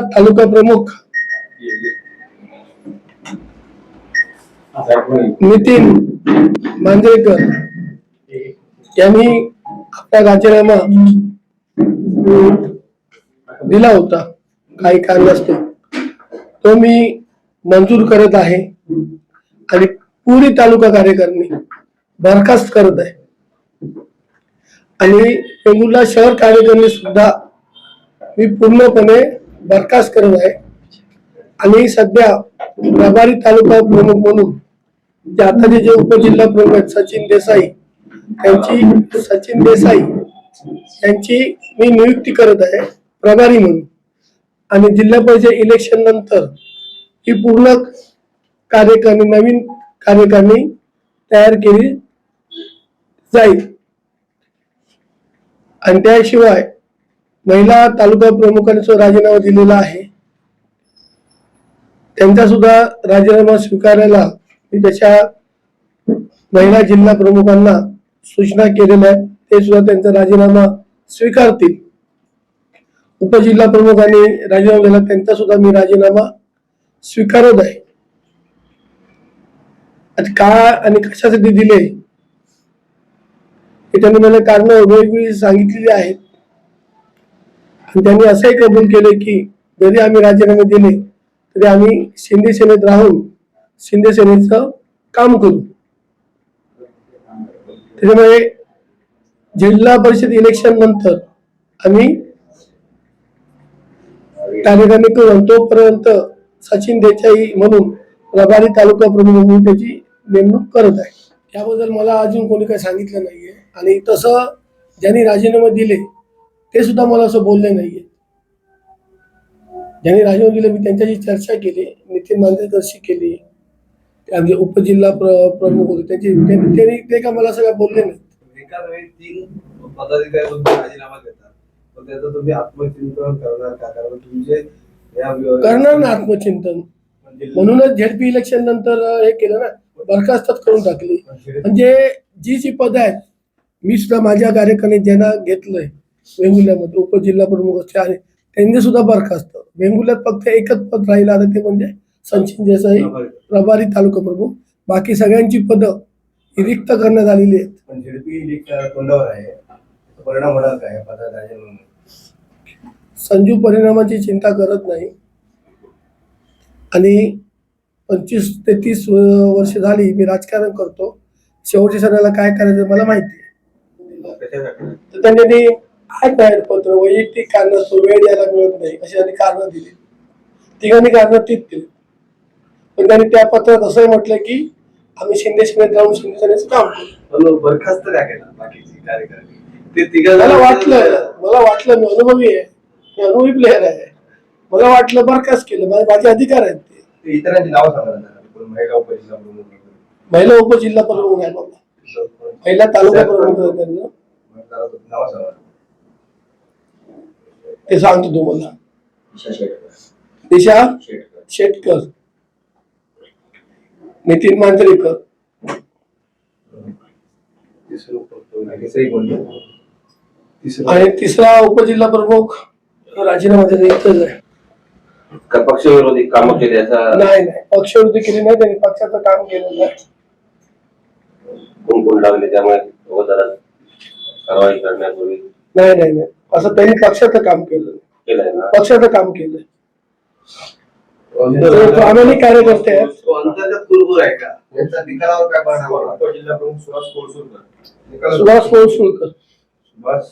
तालुका प्रमुख. नितीन मांजरेकर. यांनी आपला राजीनामा दिला होता. काही कारण असतो तो मी मंजूर करत आहे. आणि पुरी तालुका कार्यकारिणी बरखास्त करत आहे. आणि वेंगुर्ला शहर कार्यकारिणी सुद्धा मी पूर्णपणे बरखास्त करत आहे आणि सध्या प्रभारी तालुका प्रमुख म्हणून जे आताचे जे उपजिल्हा प्रमुख आहेत सचिन देसाई त्यांची सचिन देसाई यांची मी नियुक्ती करत आहे प्रभारी म्हणून. आणि जिल्हा परिषद इलेक्शन नंतर ही पूर्ण कार्यकारिणी नवीन कार्यकारिणी तयार केली जाईल. आणि त्याशिवाय महिला तालुका प्रमुखांचा राजीनामा दिलेला आहे. त्यांचा सुद्धा राजीनामा स्वीकारायला मी त्याच्या महिला जिल्हा प्रमुखांना सूचना केलेल्या आहेत. ते सुद्धा त्यांचा राजीनामा स्वीकारतील. उपजिल्हा प्रमुखांनी राजीनामा दिला त्यांचा सुद्धा मी राजीनामा स्वीकारत आहे. आता का आणि कशासाठी दिले? हे त्यांनी मला कारण वेगवेगळी सांगितलेली आहेत. त्यांनी असंही कबूल केले की जरी आम्ही राजीनामे दिले तरी आम्ही शिंदे सेनेत राहून शिंदे सेनेचं काम करू. त्याच्यामुळे जिल्हा परिषद इलेक्शन नंतर आम्ही कार्यकारिणी करून तोपर्यंत सचिन देसाई म्हणून प्रभारी तालुका प्रमुख म्हणून त्याची नेमणूक करत आहे. त्याबद्दल मला अजून कोणी काही सांगितलं नाहीये. आणि तसं ज्यांनी राजीनामे दिले ते सुद्धा मला असं बोलले नाहीये. ज्यांनी राजीनामे दिले मी त्यांच्याशी चर्चा केली नितीन मांजरेकरशी केली. ते आमचे उपजिल्हा प्र प्रमुख होते त्यांची त्यांनी त्यांनी- ते का मला असं काय बोलले नाही एकाच वेळी तीन पदाधिकारी तुमचे राजीनामा देतात. पण त्याचं तुम्ही आत्मचिंतन करणार का? कारण तुमचे या वि- करणार ना आत्मचिंतन. म्हणजे- म्हणूनच झेडपी इलेक्शन नंतर हे केलं ना बरखास्तच करून टाकली. म्हणजे जी जी पद आहेत मी सुद्धा माझ्या कार्यकारिणीत ज्यांना घेतलंय वेंगुर्ल्यामध्ये. उपजिल्हा प्रमुख असते आणि त्यांनी सुद्धा बरखास्त. वेंगुर्ल्यात फक्त एकच पद राहिलं आता ते म्हणजे सचिन देसाई प्रभारी. तालुका प्रमुख. बाकी सगळ्यांची पदं ही रिक्त करण्यात आलेली आहेत. पण झेडपी लीग तोंडावर आहे. परिणाम होणार काय पदात राजीनामा. संजू परिणामाची चिंता करत नाही. आणि पंचवीस ते तीस वर्ष झाली मी राजकारण करतो. शेवटच्या सणाला काय करायचं मला माहिती त्यांनी ते आज बाहेर पत्र वैयक्तिक कारण वेळ द्यायला मिळत नाही. अशी त्यांनी कारण दिली. तिघांनी कारण तीच दिली. पण त्यांनी त्या पत्रात असंही म्हटलं की आम्ही शिंदे सेनेत जाऊन शिंदे सेनेचं काम करू. बरखास्त का केला बाकीची कार्यकारिणी ते तिघ मला वाटलं मला वाटलं मी अनुभवी आहे. मी अनुभवी प्लेअर आहे. मला वाटलं बरखास्त केलं. माझे माझे अधिकार आहेत ते. इतरांची नाव सांगा महिला उपजिल्हा. महिला उपजिल्हा प्रमुख आहे बाबा पहिला तालुका प्रमुख आहे त्यांना ते सांगतो तुम्हाला. दिशा शेटकर. नितीन मांजरेकर. कोण? कोण? आणि तिसरा उपजिल्हा प्रमुख राजीनामा त्याचा इथंच आहे. का पक्षविरोधी कामं केली याचा नाही नाही. पक्षविरोधी केली नाही त्यांनी पक्षाचं काम केलेलं आहे. कुंकून लागले त्यामुळे कारवाई करण्यापूर्वी? नाही नाही नाही. असं त्यांनी पक्षाचं काम केलं. पक्षाचं काम केलं प्रामाणिक कार्यकर्ते आहेत. सुभाष कोळसुळकर सुभाष